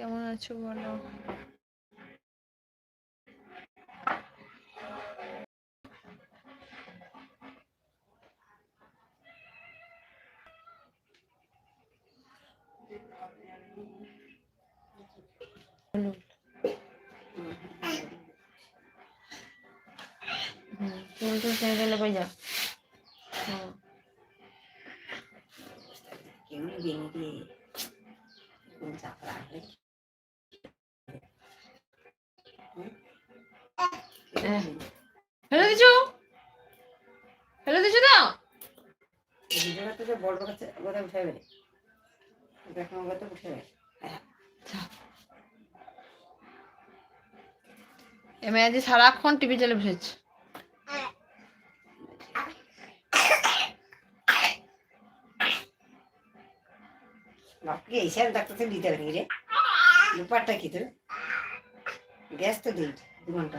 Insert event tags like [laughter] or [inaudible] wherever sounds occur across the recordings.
কেমন আছো বলো? বলুন। হুম চুল টুল ছেড়ে দিলে বই যা হুম। কেউ বেরিয়ে কোন চাপ রাখলে ফেলে দিছো ফেলে দিছো না আজ সারাক্ষণ টিভি চালে বসেছে বাপকে ডাক্তার দিতে পারি রে ব্যাপারটা কি তোর গ্যাস তো দিই দু ঘণ্টা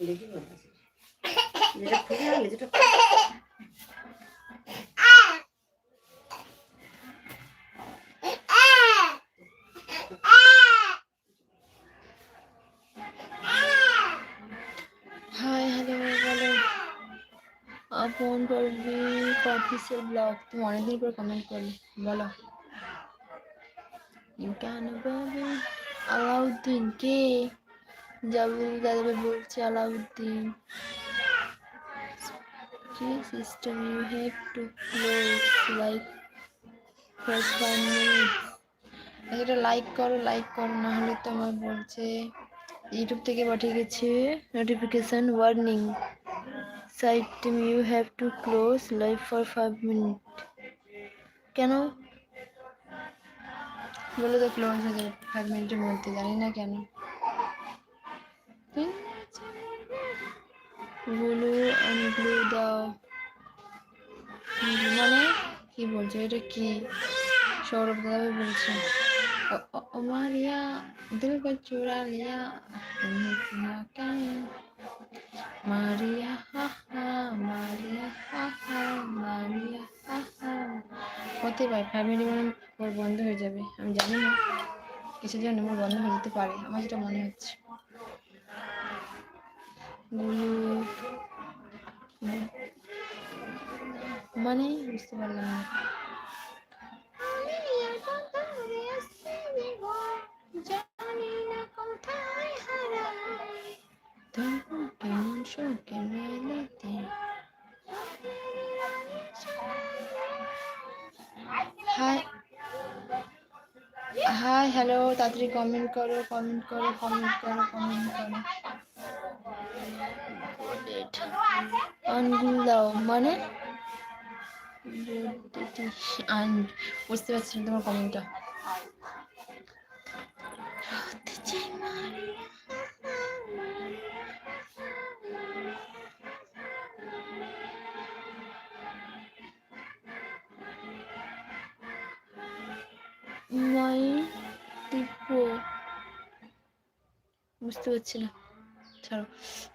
내기만 하지. 내가 그냥 이제 আপন করবি অফিসিয়াল ব্লগ তুমি অনেকদিন পর কমেন্ট করলে, বলো। কেন আলাউদ্দিন কে? জাবুল দাদা বলছে আলাউদ্দিন। কি system you have to close like এটা লাইক করো লাইক করো না হলে তো আমার বলছে ইউটিউব থেকে পাঠিয়ে গেছে notification warning side you have to close live for five minute কেন? বলে তো ক্লোজ হয়ে যাবে ফাইভ মিনিটের মধ্যে জানি না কেন। ব্লু অ্যান্ড ব্লু দাও মানে? কি বলছে? এটা কি? সৌরভ দাদাভাই বলছে। মারিয়া দিল কো চুরা লিয়া মারিয়া। হতে পারে ফ্যামিলি মানে ওর বন্ধ হয়ে যাবে। আমি জানি না কিসের জন্য মোর বন্ধ হয়ে যেতে পারে, আমার যেটা মনে হচ্ছে। গুলু মানে বুঝতে পারলাম না। কেমন শোকে মেলাতে হাই হাই হ্যালো তাড়াতাড়ি কমেন্ট করো কমেন্ট করো কমেন্ট করো কমেন্ট করো আনগুল দাও মানে বুঝতে পারছি না তোমার কমেন্টটা মাই টিপো। বুঝতে পারছি না। ছাড়ো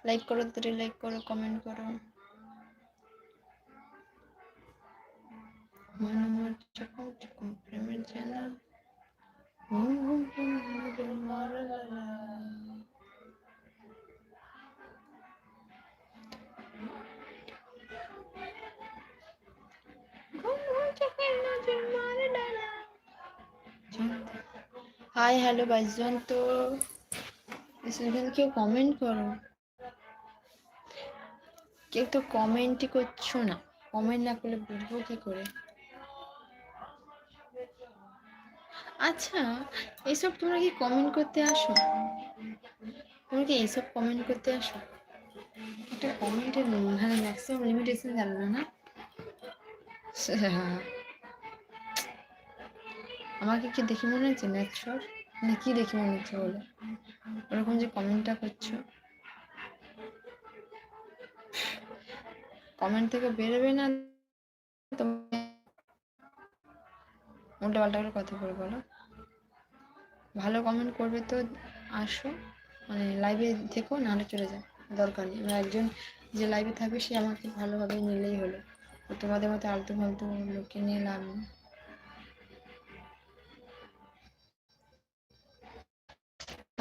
লাইক করো, তাড়াতাড়ি লাইক করো কমেন্ট করো। প্রেমের জানা হুম হুম হুম হুম মারা হাই হ্যালো বাইজন তো। কেউ কমেন্ট করো? কেউ তো কমেন্টই করছ না। কমেন্ট না করলে বুঝব কি করে? আচ্ছা এইসব তোমরা কি কমেন্ট করতে আসো? তোমরা কি এইসব কমেন্ট করতে আসো? একটা কমেন্টের মানে ম্যাক্সিমাম লিমিটেশন জানো না? [laughs] আমাকে কি দেখে মনে হচ্ছে ম্যাচর না কি দেখে মনে হচ্ছে বলো? ওরকম যে কমেন্টটা করছ। কমেন্ট থেকে বেরোবে না উল্টো পাল্টা করে কথা বলে বলো। ভালো কমেন্ট করবে তো আসো মানে লাইভে থেকো, নাহলে চলে যাও, দরকার নেই। একজন যে লাইভে থাকবে, সে আমাকে ভালোভাবে নিলেই হলো। তোমাদের মতো আলতু ফালতু লোককে নিয়ে লাভ নেই।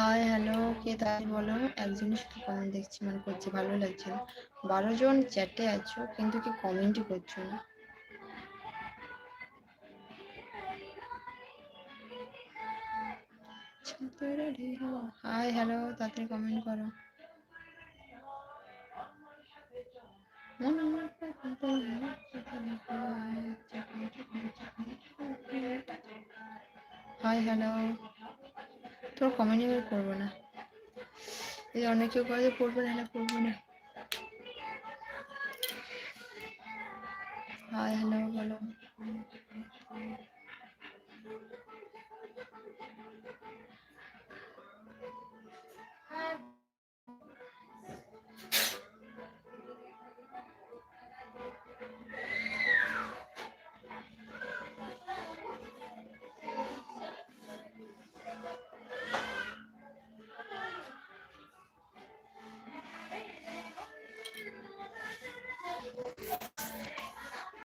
হাই হ্যালো কে তাই বলো? একজনই শুধু কমেন্ট দেখছি মানে করছি ভালো লাগছে বারো জন চ্যাটে আছো, কিন্তু কি কমেন্টই করছ না? হাই হ্যালো তাড়াতাড়ি কমেন্ট করো। হাই হ্যালো তোর কমেন্ট এবার করব না। এই অনেকে করে যে পড়ব না হ্যাঁ পড়ব না। হাই হ্যালো বলো।